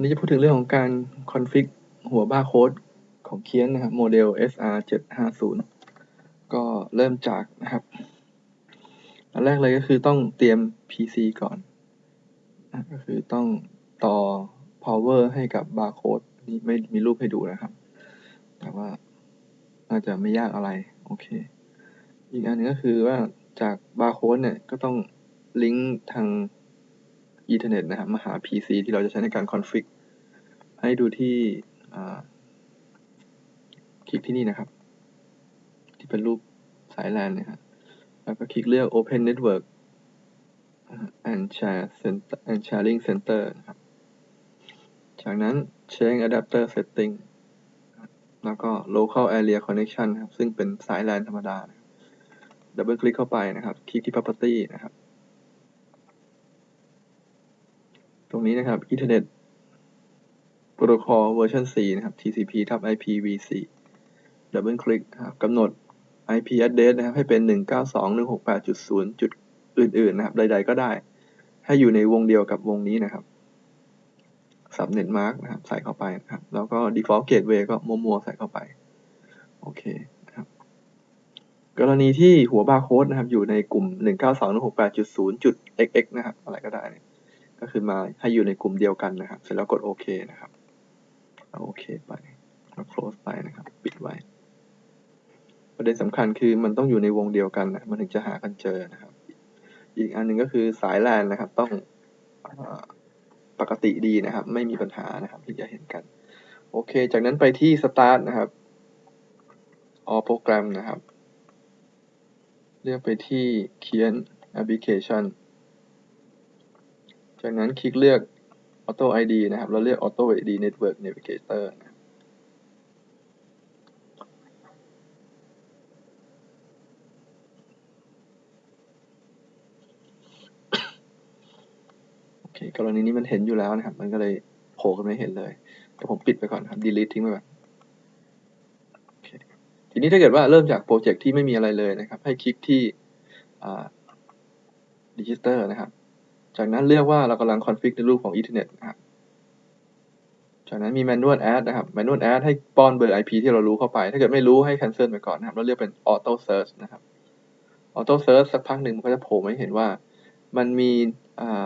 วันนี้จะพูดถึงเรื่องของการคอนฟิกหัวบาร์โค้ดของเคียนนะครับโมเดล SR 750ก็เริ่มจากนะครับ อันแรกเลยก็คือต้องเตรียม PC ก่อนก็คือต้องต่อ power ให้กับบาร์โค้ดนี่ไม่มีรูปให้ดูนะครับ แต่ว่าน่าจะไม่ยากอะไร โอเค อีกอันหนึงก็คือว่าจากบาร์โค้ดเนี่ย ก็ต้องลิงก์ทาง อีเทอร์เน็ตนะครับมาหา PC ที่เราจะใช้ในการคอนฟิกให้ดูที่คลิกที่นี่นะครับ ที่เป็นรูปสายแลนเนี่ยครับแล้วก็คลิกเลือก Open Network and Share Center and Sharing Center นะครับ จากนั้น Change Adapter Setting แล้วก็ Local Area Connection ครับ ซึ่งเป็นสายแลนธรรมดาดับเบิลคลิกเข้าไปนะครับ คลิกที่ Property นะครับ ตรงนี้นะครับ Ethernet Protocol Version 4 นะครับ TCP ทับ IPv4 ดับเบิลคลิกครับกำหนด IP address นะครับ ให้เป็น 192.168.0 จุดอื่น ๆ นะครับ ใด ๆ ก็ได้ ให้อยู่ในวงเดียวกับวงนี้นะครับ subnet mark นะครับ ใส่เข้าไปนะครับ แล้วก็ default gateway ก็มัวๆใส่เข้าไป โอเคนะครับ กรณีที่หัวบาร์โค้ดนะครับ อยู่ในกลุ่ม 192.168.0.xx นะครับ อะไรก็ได้เนี่ย ก็คือมาให้อยู่ในกลุ่มเดียวกันนะครับ เสร็จแล้วกดโอเคนะครับเอาโอเคไปแล้ว close ไปนะครับ ปิดไว้ ประเด็นสำคัญคือมันต้องอยู่ในวงเดียวกันนะมันถึงจะหากันเจอนะครับ อีกอันหนึ่งก็คือสายแลนนะครับ ต้องอปกติดีนะครับ ไม่มีปัญหานะครับที่จะเห็นกัน โอเค จากนั้นไปที่ start นะครับ all program นะครับ เลือกไปที่เขียน application จากนั้นคลิกเลือก Auto ID นะครับ แล้วเลือก Auto ID Network Navigator นะโอเคกรณีนี้มันเห็นอยู่แล้วนะครับ มันก็เลยโผล่ขึ้นมาเห็นเลยแต่ผมปิดไปก่อนครับ delete ทิ้งไปก่อนทีนี้ถ้าเกิดว่าเริ่มจากโปรเจกต์ที่ไม่มีอะไรเลยนะครับ ให้คลิกที่อ่า register นะครับ จากนั้นเลือกว่าเรากำลัง config ในรูปของ Ethernet นะครับ จากนั้นมี manual add นะครับ manual add ให้ป้อนเบอร์ IP ที่เรารู้เข้าไป ถ้าเกิดไม่รู้ให้ cancel ไปก่อนนะครับ แล้วเลือกเป็น auto search นะครับ auto search สักพักหนึ่งมันก็จะโผล่มาให้เห็นว่า มันมีอ่า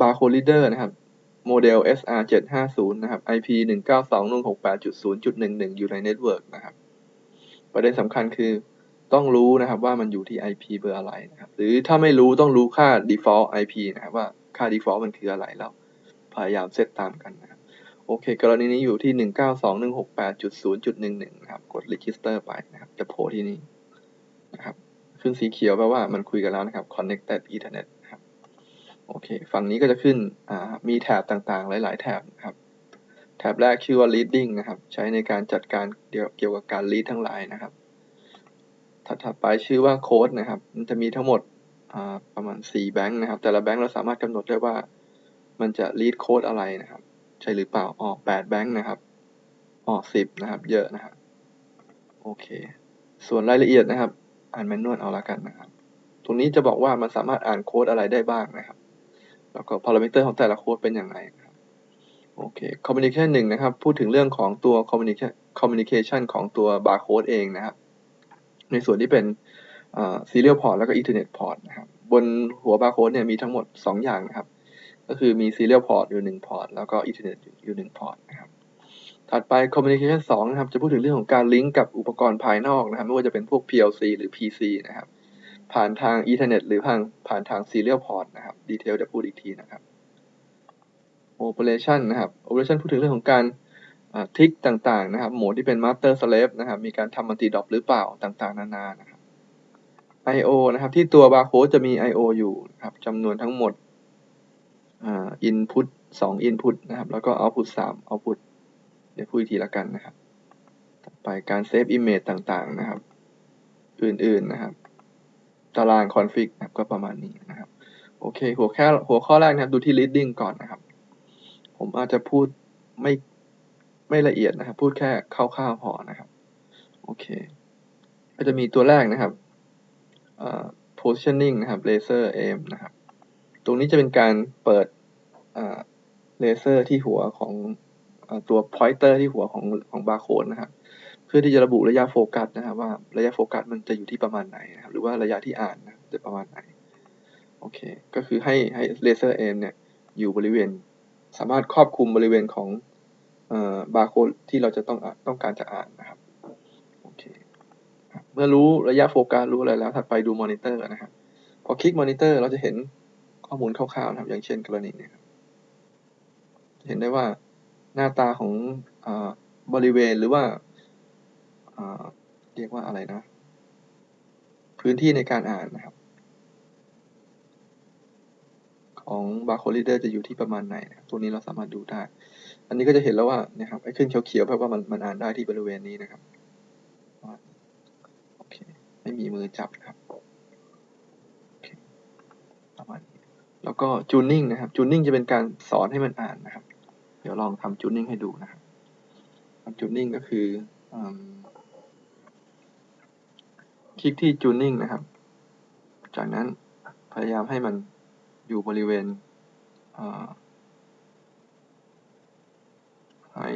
barcode reader นะครับ โมเดล SR 750นะครับ IP 192.168.0.11อยู่ใน network นะครับ ประเด็นสำคัญคือ ต้องรู้นะครับว่ามันอยู่ที่ IP เบอร์อะไรนะครับ หรือถ้าไม่รู้ต้องรู้ค่า default IP นะครับว่าค่า default มันคืออะไรแล้วพยายามเซตตามกันนะครับ โอเค กรณีนี้อยู่ที่ 192.168.0.11 นะครับ กด register ไปนะครับ จะโผล่ที่นี่นะครับ ขึ้นสีเขียวแปลว่ามันคุยกันแล้วนะครับ connected ethernet นะครับ โอเค ฝั่งนี้ก็จะขึ้นมีแถบต่างๆ หลาย ๆ แถบนะครับ แถบแรกชื่อว่า reading นะครับ ใช้ในการจัดการเกี่ยวกับการ read ทั้งหลายนะครับ ถัดไปชื่อว่า code นะครับ มันจะมีทั้งหมดประมาณ 4 แบงค์นะครับ แต่ละแบงค์เราสามารถกำหนดได้ว่ามันจะ read code อะไรนะครับ ใช่หรือเปล่าอ๋อ8แบงค์นะครับอ๋อ10 นะครับ เยอะนะครับ โอเค ส่วนรายละเอียดนะครับ อ่านแมนนวลเอาละกันนะครับ ตรงนี้จะบอกว่ามันสามารถอ่านโค้ดอะไรได้บ้างนะครับ แล้วก็ parameter ของแต่ละโค้ดเป็นอย่างไรนะครับโอเค communication 1นะครับ พูดถึงเรื่องของตัว communication communication ของตัว barcode เองนะครับ ในส่วนที่เป็นอ่า serial port แล้วก็ ethernet port นะครับบนหัว barcode เนี่ยมีทั้งหมด 2 อย่างนะครับ ก็คือมี serial port อยู่1 port แล้วก็ ethernet อยู่1 port นะครับถัดไป communication 2นะครับจะพูดถึงเรื่องของการลิงก์กับอุปกรณ์ภายนอกนะครับ ไม่ว่าจะเป็นพวก PLC หรือ PC นะครับ ผ่านทาง ethernet หรือผ่านผ่านทาง serial port นะครับดีเทลจะพูดอีกทีนะครับ operation นะครับ operation พูดถึงเรื่องของการ ทิกต่างๆนะครับ โหมดที่เป็น master slave นะครับ มีการทำ multi dop หรือเปล่าต่างๆ นานานะครับ I/O นะครับ ที่ตัว barcode จะมี I/O อยู่นะครับจำนวนทั้งหมดอ่า input 2 input นะครับ แล้วก็ output 3 output เดี๋ยวพูดอีกทีละกันนะครับ ต่อไปการ save image ต่างๆนะครับ อื่นๆนะครับ ตาราง config นะครับก็ประมาณนี้นะครับ โอเค หัวแค่หัวข้อแรกนะครับ ดูที่ reading ก่อนนะครับ ผมอาจจะพูดไม่ ไม่ละเอียดนะครับ พูดแค่คร่าวๆพอนะครับ โอเค ก็จะมีตัวแรกนะครับ positioning นะครับ laser aim นะครับ ตรงนี้จะเป็นการเปิดเลเซอร์ที่หัวของอตัว pointer ที่หัวของของบาร์โค้ดนะครับ เพื่อที่จะระบุระยะโฟกัสนะครับ ว่าระยะโฟกัสมันจะอยู่ที่ประมาณไหนนะครับ หรือว่าระยะที่อ่านนะจะประมาณไหน โอเค ก็คือให้ให้เลเซอร์เอเนี่ยอยู่บริเวณ สามารถครอบคลุมบริเวณของ บาร์โค้ดที่เราจะต้องอ่านต้องการจะอ่านนะครับโอเคเมื่อรู้ระยะโฟกัสรู้อะไรแล้วถัดไปดูมอนิเตอร์นะครับพอคลิกมอนิเตอร์เราจะเห็นข้อมูลคร่าวๆนะครับ อย่างเช่นกรณีเนี้ครับจะเห็นได้ว่าหน้าตาของอบริเวณหรือว่าเรียกว่าอะไรนะ พื้นที่ในการอ่านนะครับ ของ barcode reader จะอยู่ที่ประมาณไหนนะครับตัวนี้เราสามารถดูได้ อันนี้ก็จะเห็นแล้วว่านะครับไอ้ขึ้นเขียวๆแปลว่ามันมันอ่านได้ที่บริเวณนี้นะครับโอเคไม่มีมือจับนะครับประมาณนี้แล้วก็ tuning นะครับ tuning จะเป็นการสอนให้มันอ่านนะครับ เดี๋ยวลองทำ tuning ให้ดูนะครับทำ tuning ก็คืออคลิกที่ tuning นะครับ จากนั้นพยายามให้มัน อยู่บริเวณอ่าให้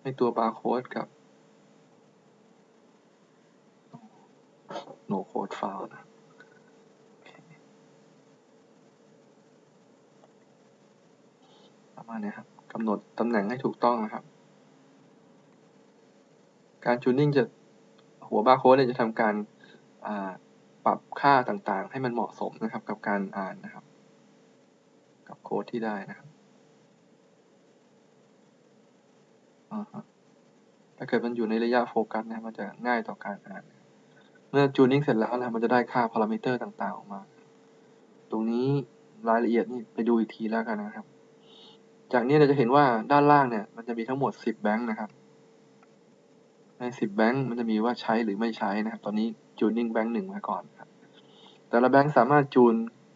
ให้ตัว barcode กับ no code file นะประมาณนี้ครับกำหนดตำแหน่งให้ถูกต้องนะครับ การ tuning จะ หัว barcode เนี่ยจะทำการปรับค่าต่างๆ ให้มันเหมาะสมนะครับกับการอ่านนะครับ กับโค้ดที่ได้นะครับถ้าเกิดมันอยู่ในระยะโฟกัสนะมันจะง่ายต่อการอ่าน เมื่อ tuning เสร็จแล้วนะมันจะได้ค่าพารามิเตอร์ต่างๆออกมา ตรงนี้รายละเอียดนี่ไปดูอีกทีแล้วกันนะครับ จากนี้เราจะเห็นว่าด้านล่างเนี่ยมันจะมีทั้งหมด 10 แบงค์นะครับ ใน10แบงค์มันจะมีว่าใช้หรือไม่ใช้นะครับ ตอนนี้ tuning แบงค์หนึ่งมาก่อนครับ แต่ละแบงค์สามารถจูน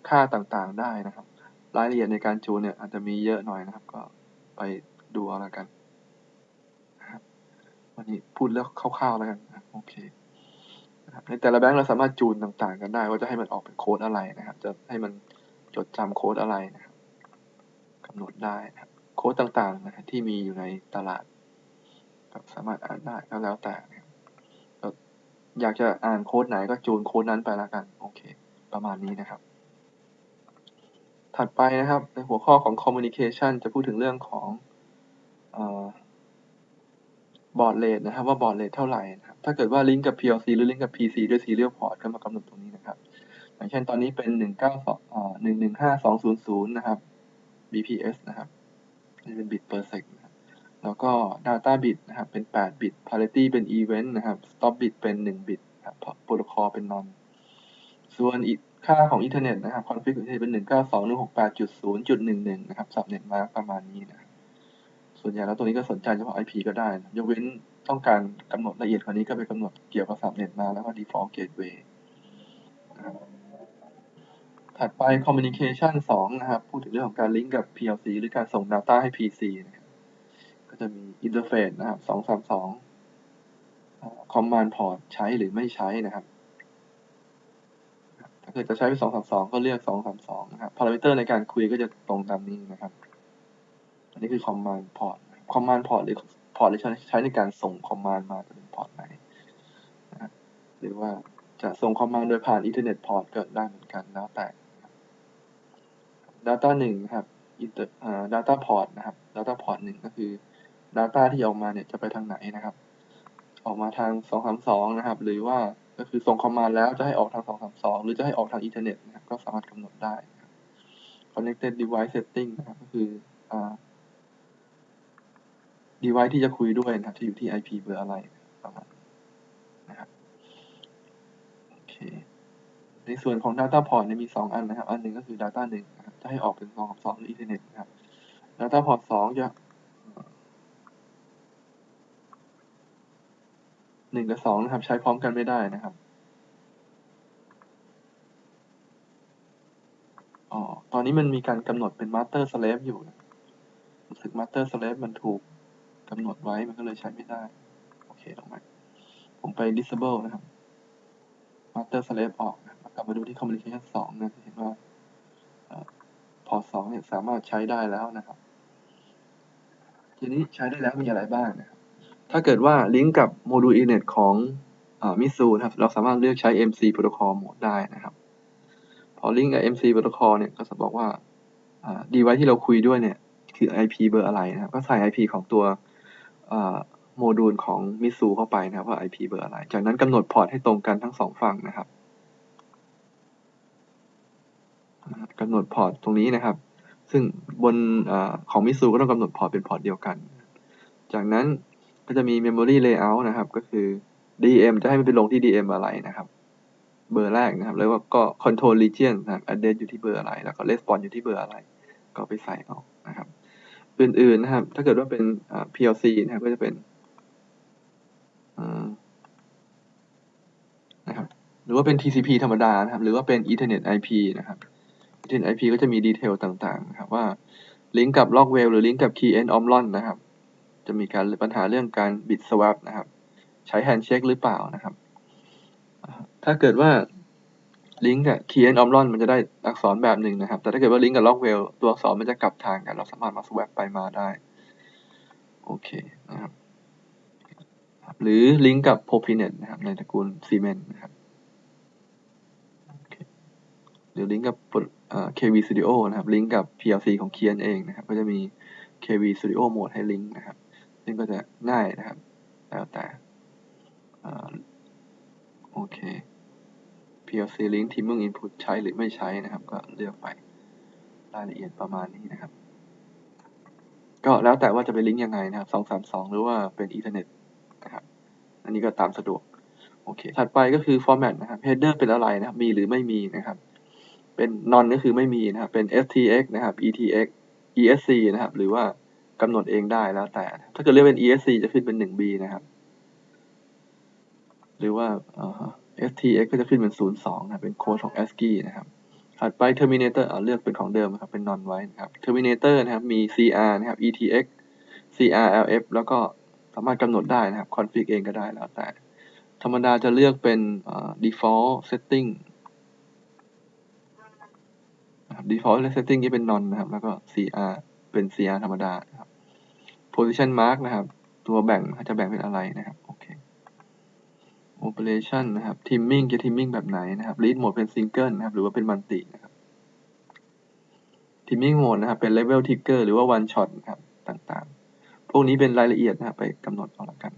ค่าต่างๆได้นะครับ รายละเอียดในการจูนเนี่ยอาจจะมีเยอะหน่อยนะครับ ก็ไปดูเอาละกันนะครับวันนี้พูดแล้วคร่าวๆแล้วกันโอเคในแต่ละแบงค์เราสามารถจูนต่างๆ กันได้ ว่าจะให้มันออกเป็นโค้ดอะไรนะครับ จะให้มันจดจำโค้ดอะไรนะครับกำหนดได้นะครับ โค้ดต่างๆนะครับที่มีอยู่ในตลาด ก็สามารถอ่านได้ก็แล้วแต่นะครับอยากจะอ่านโค้ดไหนก็จูนโค้ดนั้นไปแล้วกัน โอเค ประมาณนี้นะครับ ถัดไปนะครับ ในหัวข้อของ communication จะพูดถึงเรื่องของบอร์ดเรทนะครับว่าบอร์ดเรทเท่าไหร่นะครับถ้าเกิดว่าลิงก์กับ PLC หรือลิงก์กับ PC ด้วย serial port ก็มากำหนดตรงนี้นะครับ อย่างเช่นตอนนี้เป็น 192อ่า115.200 นะครับ bps นะครับนี่เป็น bit per sec นะ แล้วก็ data bit นะครับ เป็น8 bit parity เป็น event นะครับ stop bit เป็น1 bit ครับ protocol เป็น non ส่วนอีกค่าของ Ethernet นะครับ config ของ Ethernet เน็ตเป็น 192.168.0.11 นะครับ subnet mask ประมาณนี้นะส่วนใหญ่แล้วตัวนี้ก็สนใจเฉพาะ IP ก็ได้นะยกเว้นต้องการกำหนดละเอียดกว่านี้ก็ไปกำหนดเกี่ยวกับ subnet mask แล้วก็ default gateway นะครับถัดไป communication 2 นะครับ พูดถึงเรื่องของการลิงก์กับ PLC หรือการส่ง data ให้ PC นะครับ็จะมีอินเทอร์เฟซนะครับสองสามสองคอมมานด์พอร์ตใช้หรือไม่ใช้นะครับถ้าเกิดจะใช้เป็นสองสามสองก็เลือกสองสามสองนะครับพารามิเตอร์ในการคุยก็จะตรงตามนี้นะครับ อันนี้คือคอมมานด์พอร์ตคอมมานด์พอร์ตหรือพอร์ตที่ใช้ในการส่งคอมมานด์มาจะเป็นพอร์ตไหนนะหรือว่าจะส่งคอมมานด์โดยผ่านอินเทอร์เน็ตพอร์ตก็ได้เหมือนกันแล้วแต่ Data 1นะครับ Inter อ่า Data Port นะครับ Data Port งก็คือ data ที่ออกมาเนี่ยจะไปทางไหนนะครับ ออกมาทาง 232 นะครับ หรือว่าก็คือส่ง command แล้วจะให้ออกทาง 232 หรือจะให้ออกทาง Ethernet นะครับก็สามารถกำหนดได้ครับ connected device setting นะครับก็คืออ่า device ที่จะคุยด้วยนะครับจะอยู่ที่ IP เบอร์อะไรประมาณนี้นะครับโอเคในส่วนของ data port เนี่ยมี 2 อันนะครับ อันหนึ่งก็คือ data 1นะครับจะให้ออกเป็น232หรือ Ethernet นะครับ data port 2จะ หนึ่งกับสองนะครับ ใช้พร้อมกันไม่ได้นะครับอ๋อตอนนี้มันมีการกำหนดเป็น master slave อยู่นะรู้สึก master slave มันถูกกำหนดไว้มันก็เลยใช้ไม่ได้ โอเคลงมาผมไป disable นะครับ master slave ออกนะกลับมาดูที่ communication 2นะจะเห็นว่าเอ่อพอร์ต2เนี่ยสามารถใช้ได้แล้วนะครับ ทีนี้ใช้ได้แล้วมีอะไรบ้างนะครับ ถ้าเกิดว่าลิงก์กับโมดูล Ethernet ของมิซูนะครับ เราสามารถเลือกใช้ MC protocol mode ได้นะครับ พอลิงก์กับ MC protocol เนี่ยก็จะบอกว่าดีไวที่เราคุยด้วยเนี่ย คือ IP เบอร์อะไรนะครับ ก็ใส่ IP ของตัวโมดูลของมิซูเข้าไปนะครับว่า IP เบอร์อะไร จากนั้นกำหนดพอร์ตให้ตรงกันทั้งสองฝั่งนะครับกำหนดพอร์ตตรงนี้นะครับ ซึ่งบนอของมิซูก็ต้องกำหนดพอร์ตเป็นพอร์ตเดียวกัน จากนั้น ก็จะมี Memory Layout นะครับ ก็คือ DM จะให้มันไปลงที่ DM อะไรนะครับ เบอร์แรกนะครับ แล้วก็ Control Region นะครับ Address อยู่ที่เบอร์อะไร แล้วก็ Response อยู่ที่เบอร์อะไร ก็ไปใส่เอานะครับ อื่นๆนะครับ ถ้าเกิดว่าเป็น PLC นะครับ ก็จะเป็นนะครับ หรือว่าเป็น TCP ธรรมดานะครับ หรือว่าเป็น Ethernet IP นะครับ Ethernet IP ก็จะมีดีเทลต่างๆนะครับว่าลิงก์กับ Logwell หรือลิงก์กับ Key End Omron นะครับ จะมีการปัญหาเรื่องการ bit swap นะครับ ใช้ handshake หรือเปล่านะครับ ถ้าเกิดว่าลิงก์กับ Key End Omron มันจะได้อักษรแบบหนึ่งนะครับ แต่ถ้าเกิดว่าลิงก์กับ Logwell ตัวอักษรมันจะกลับทางกัน เราสามารถมา swap ไปมาได้ โอเคนะครับ หรือลิงก์กับ Profinet นะครับ ในตระกูล Siemens นะครับหรือลิงก์กับ KV Studio นะครับ ลิงก์กับ PLC ของ Kien เองนะครับ ก็จะมี KV Studio Mode ให้ลิงก์นะครับ ซึ่งก็จะง่ายนะครับ แล้วแต่โอเค PLC link timing input ใช้หรือไม่ใช้นะครับ ก็เลือกไปรายละเอียดประมาณนี้นะครับ ก็แล้วแต่ว่าจะไปลิงก์ยังไงนะครับ232 หรือว่าเป็น Ethernet นะครับอันนี้ก็ตามสะดวกโอเค ถัดไปก็คือ format นะครับ header เป็นอะไรนะครับ มีหรือไม่มีนะครับ เป็น non ก็คือไม่มีนะครับ เป็น stx นะครับ etx esc นะครับ หรือว่า กำหนดเองได้แล้วแต่ ถ้าเกิดเรียกเป็น esc จะขึ้นเป็น 1b นะครับ หรือว่า stx ก็จะขึ้นเป็น 02นะเป็นโค้ดของ ASCII นะครับถัดไป terminator เอาเลือกเป็นของเดิมครับ เป็น non ไว้นะครับ terminator นะครับ มี cr นะครับ etx crlf แล้วก็สามารถกำหนดได้นะครับ config เองก็ได้แล้วแต่ ธรรมดาจะเลือกเป็น default setting default setting ที่เป็น non นะครับ แล้วก็ cr เป็น cr ธรรมดานะครับ position mark นะครับ ตัวแบ่งจะแบ่งเป็นอะไรนะครับ โอเค operation นะครับ timing จะ timing แบบไหนนะครับ read mode เป็น single นะครับ หรือว่าเป็น multi นะครับ timing mode นะครับ เป็น level trigger หรือว่า one shot นะครับ ต่างๆ พวกนี้เป็นรายละเอียดนะครับ ไปกำหนดเอาละกัน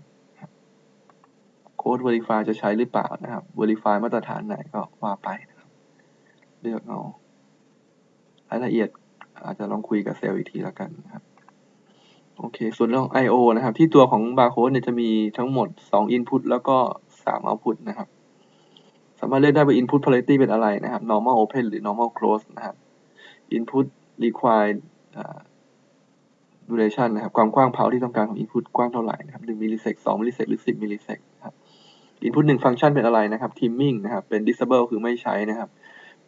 code verify จะใช้หรือเปล่านะครับ verify มาตรฐานไหนก็ว่าไปนะครับ เลือกเอารายละเอียด อาจจะลองคุยกับเซลล์อีกทีแล้วกันครับโอเค ส่วนเรื่อง I/O นะครับ ที่ตัวของ barcode เนี่ยจะมีทั้งหมด 2 input แล้วก็ 3 output นะครับ สามารถเลือกได้ว่า input polarity เป็นอะไรนะครับ normal open หรือ normal close นะครับ input required duration นะครับ ความกว้างเผาที่ต้องการของ input กว้างเท่าไหร่นะครับ1 millisec 2 millisec หรือ 10 millisec นะครับ input 1 function เป็นอะไรนะครับ timing นะครับ เป็น disable คือไม่ใช้นะครับ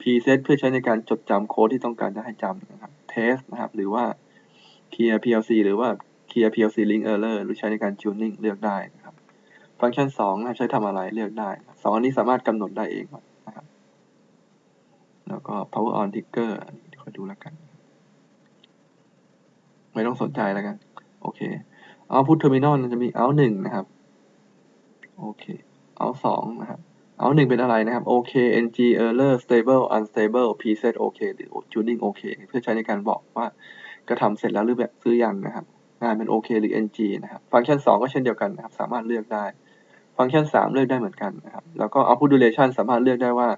preset เพื่อใช้ในการจดจำโค้ดที่ต้องการจะให้จำนะครับ test นะครับ หรือว่า clear PLC หรือว่า clear PLC link error หรือใช้ในการ tuning เลือกได้นะครับ ฟังก์ชัน2นะใช้ทำอะไรเลือกได้สองอันนี้สามารถกำหนดได้เองนะครับ แล้วก็ power on trigger อันนี้คอยดูแล้วกัน ไม่ต้องสนใจแล้วกัน โอเค output terminal จะมี out 1นะครับ โอเค out 2นะครับ out 1เป็นอะไรนะครับ OK ng error stable unstable preset OK หรือ tuning OK เพื่อใช้ในการบอกว่ากระทำเสร็จแล้วหรือแบบซื้อยังนะครับ งานเป็น OK หรือ ng นะครับ ฟังก์ชัน 2 ก็เช่นเดียวกันนะครับ สามารถเลือกได้ ฟังก์ชัน 3 เลือกได้เหมือนกันนะครับ แล้วก็ output duration สามารถเลือกได้ว่า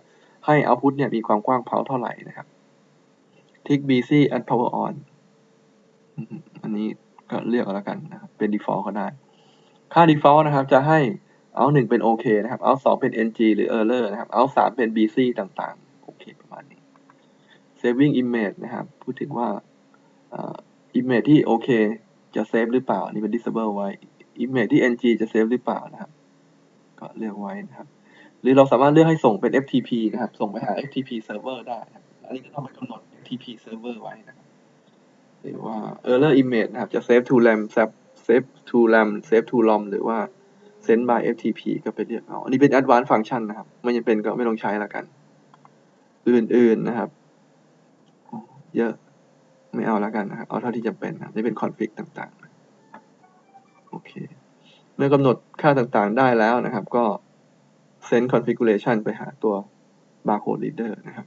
ให้ output เนี่ยมีความกว้างเผาเท่าไหร่นะครับ tick busy add power on อันนี้ก็เลือกแล้วกันนะครับเป็น default ก็ได้ ค่า default นะครับจะให้ out 1เป็น OK นะครับ out 2เป็น ng หรือ error นะครับ out 3เป็น busy ต่างๆ โอเค ประมาณนี้ saving image นะครับ พูดถึงว่า image ที่โอเคจะเซฟหรือเปล่านี่เป็น disable ไว้ image ที่ ng จะเซฟหรือเปล่านะครับ ก็เลือกไว้นะครับ หรือเราสามารถเลือกให้ส่งเป็น FTP นะครับ ส่งไปหา FTP server ได้นะครับ อันนี้ก็ต้องไปกำหนด FTP server ไว้นะครับหรือว่า error image นะครับ จะ save to RAM save to RAM save to ROM หรือว่า send by FTP ก็ไปเรียกเอา อันนี้เป็น advanced function นะครับ ไม่จำเป็นก็ไม่ต้องใช้ละกัน อื่นๆนะครับ เยอะไม่เอาละกันนะครับ เอาเท่าที่จำเป็นนะนี่เป็น config ต่างๆ โอเค เมื่อกำหนดค่าต่างๆได้แล้วนะครับ ก็ send configuration ไปหาตัว barcode reader นะครับ